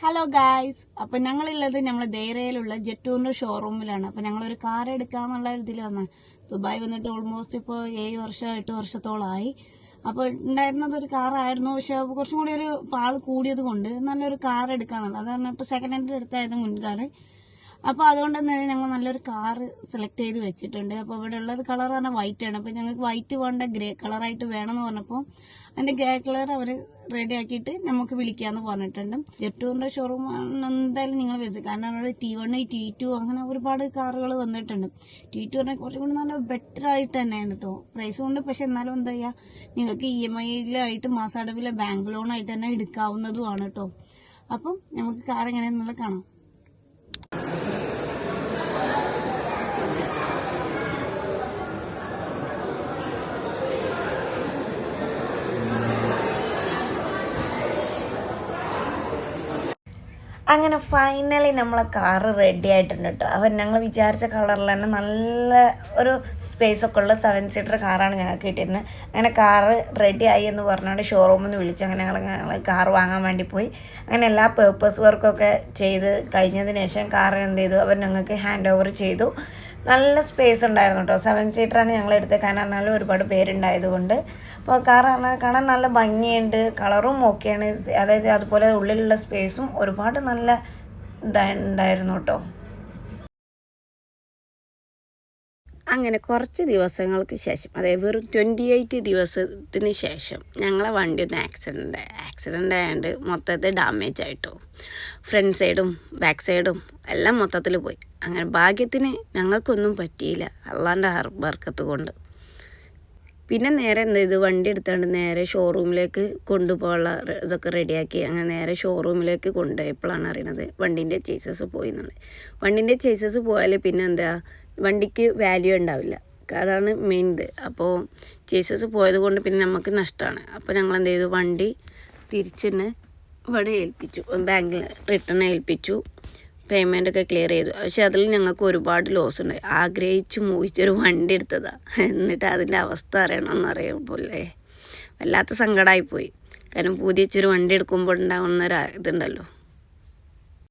Hello guys അപ്പൊ ഞങ്ങളുള്ളത് നമ്മളെ ദേരയിലുള്ള ജെറ്റൂറിന്റെ ഷോറൂമിലാണ് അപ്പൊ ഞങ്ങൾ ഒരു കാർ എടുക്കാന്നുള്ള ഇതിൽ വന്ന. ദുബായ് വന്നിട്ട് ഓൾമോസ്റ്റ് ഇപ്പോൾ ഏഴ് വർഷം എട്ട് വർഷത്തോളമായി അപ്പോൾ ഉണ്ടായിരുന്നത് ഒരു കാറായിരുന്നു പക്ഷെ കുറച്ചും കൂടി ഒരു പാൾ കൂടിയത് കൊണ്ട് നല്ലൊരു കാർ എടുക്കാന്നുള്ളത് അതാണ് ഇപ്പോൾ സെക്കൻഡ് ഹാൻഡ് എടുത്തായിരുന്നു മുൻകാർ അപ്പോൾ അതുകൊണ്ട് തന്നെ ഞങ്ങൾ നല്ലൊരു കാറ് സെലക്ട് ചെയ്ത് വെച്ചിട്ടുണ്ട്. അപ്പോൾ ഇവിടെ ഉള്ളത് കളർ പറഞ്ഞാൽ വൈറ്റ് ആണ്. അപ്പോൾ ഞങ്ങൾക്ക് വൈറ്റ് വേണ്ട ഗ്രേ കളറായിട്ട് വേണമെന്ന് പറഞ്ഞപ്പോൾ അതിന്റെ ഗ്രേ കളർ അവർ റെഡി ആക്കിയിട്ട് നമുക്ക് വിളിക്കാമെന്ന് പറഞ്ഞിട്ടുണ്ട്. ജെറ്റൂറിന്റെ ഷോറൂം എന്തായാലും നിങ്ങൾ വിളിച്ചു കാരണം അവിടെ ടി വൺ ടി ടു അങ്ങനെ ഒരുപാട് കാറുകൾ വന്നിട്ടുണ്ട്. ടി ടു പറഞ്ഞാൽ കുറച്ചും കൂടി നല്ല ബെറ്റർ ആയിട്ട് തന്നെയാണ് കേട്ടോ പ്രൈസ് കൊണ്ട് പക്ഷെ എന്നാലും എന്താ ചെയ്യുക നിങ്ങൾക്ക് ഇ എം ഐയിലായിട്ട് മാസാടവിലെ ബാങ്ക് ലോണായിട്ട് തന്നെ എടുക്കാവുന്നതുമാണ് കേട്ടോ അപ്പം നമുക്ക് കാർ എങ്ങനെയാണെന്നുള്ളത് കാണാം. അങ്ങനെ ഫൈനലി നമ്മളെ കാറ് റെഡി ആയിട്ടുണ്ട് കേട്ടോ. അവൻ ഞങ്ങൾ വിചാരിച്ച കളറിൽ തന്നെ നല്ല ഒരു സ്പേസ് ഒക്കെ ഉള്ള സെവൻ സീറ്റർ കാറാണ് ഞങ്ങൾക്ക് കിട്ടിയിരുന്നത് അങ്ങനെ കാറ് റെഡി ആയി എന്ന് പറഞ്ഞുകൊണ്ട് ഷോറൂമിൽ നിന്ന് വിളിച്ചു. അങ്ങനെ ഞങ്ങൾ ഞങ്ങൾ കാർ വാങ്ങാൻ വേണ്ടി പോയി. അങ്ങനെ എല്ലാ പേർപ്പസ് വർക്കൊക്കെ ചെയ്ത് കഴിഞ്ഞതിന് ശേഷം കാർ എന്ത് ചെയ്തു? അവർ ഞങ്ങൾക്ക് ഹാൻഡ് ഓവർ ചെയ്തു. നല്ല സ്പേസ് ഉണ്ടായിരുന്നു കേട്ടോ സെവൻ സീറ്ററാണ് ഞങ്ങൾ എടുത്തത് കാരണം പറഞ്ഞാൽ ഒരുപാട് പേരുണ്ടായതുകൊണ്ട് അപ്പോൾ കാർ പറഞ്ഞാൽ കാണാൻ നല്ല ഭംഗിയുണ്ട്. കളറും ഓക്കെയാണ് അതായത് അതുപോലെ ഉള്ളിലുള്ള സ്പേസും ഒരുപാട് നല്ല ഇതാ- ഉണ്ടായിരുന്നു കേട്ടോ അങ്ങനെ കുറച്ച് ദിവസങ്ങൾക്ക് ശേഷം അതായത് വെറും ട്വന്റി എയ്റ്റ് ദിവസത്തിന് ശേഷം ഞങ്ങളെ വണ്ടി ഒന്ന് ആക്സിഡന്റ് ആക്സിഡന്റ് ആയതുകൊണ്ട് മൊത്തത്തിൽ ഡാമേജ് ആയിട്ടോ ഫ്രണ്ട് സൈഡും ബാക്ക് സൈഡും എല്ലാം മൊത്തത്തിൽ പോയി. അങ്ങനെ ഭാഗ്യത്തിന് ഞങ്ങൾക്കൊന്നും പറ്റിയില്ല. അള്ളാന്റെ ബർക്കത്ത് കൊണ്ട്. പിന്നെ നേരെ എന്ത് ചെയ്തു വണ്ടി എടുത്തുകൊണ്ട് നേരെ ഷോറൂമിലേക്ക് കൊണ്ടുപോകാനുള്ള ഇതൊക്കെ റെഡിയാക്കി അങ്ങനെ നേരെ ഷോറൂമിലേക്ക് കൊണ്ടുപോയപ്പോഴാണ് അറിയണത് വണ്ടീന്റെ ചേസസ് പോയി എന്നുള്ളത് വണ്ടീന്റെ ചേസസ് പോയാൽ പിന്നെ എന്താ? വണ്ടിക്ക് വാല്യൂ ഉണ്ടാവില്ല. അതാണ് മെയിൻ ഇത്. അപ്പോൾ ചേസസ് പോയത് കൊണ്ട് പിന്നെ നമുക്ക് നഷ്ടമാണ് അപ്പോൾ ഞങ്ങൾ എന്ത് ചെയ്തു? വണ്ടി തിരിച്ചു തന്നെ ഇവിടെ ഏൽപ്പിച്ചു. ബാങ്കിൽ റിട്ടേൺ ഏൽപ്പിച്ചു. പേയ്മെന്റ് ഒക്കെ ക്ലിയർ ചെയ്തു. പക്ഷേ അതിൽ ഞങ്ങൾക്ക് ഒരുപാട് ലോസ് ഉണ്ട്. ആഗ്രഹിച്ച് മോഹിച്ചൊരു വണ്ടി എടുത്തതാണ് എന്നിട്ട് അതിന്റെ അവസ്ഥ അറിയണമെന്ന് അറിയുമ്പോഴേ വല്ലാത്ത സങ്കടമായിപ്പോയി. കാരണം പുതിയ വണ്ടി എടുക്കുമ്പോൾ ഉണ്ടാകുന്ന ഒരു ഇതുണ്ടല്ലോ.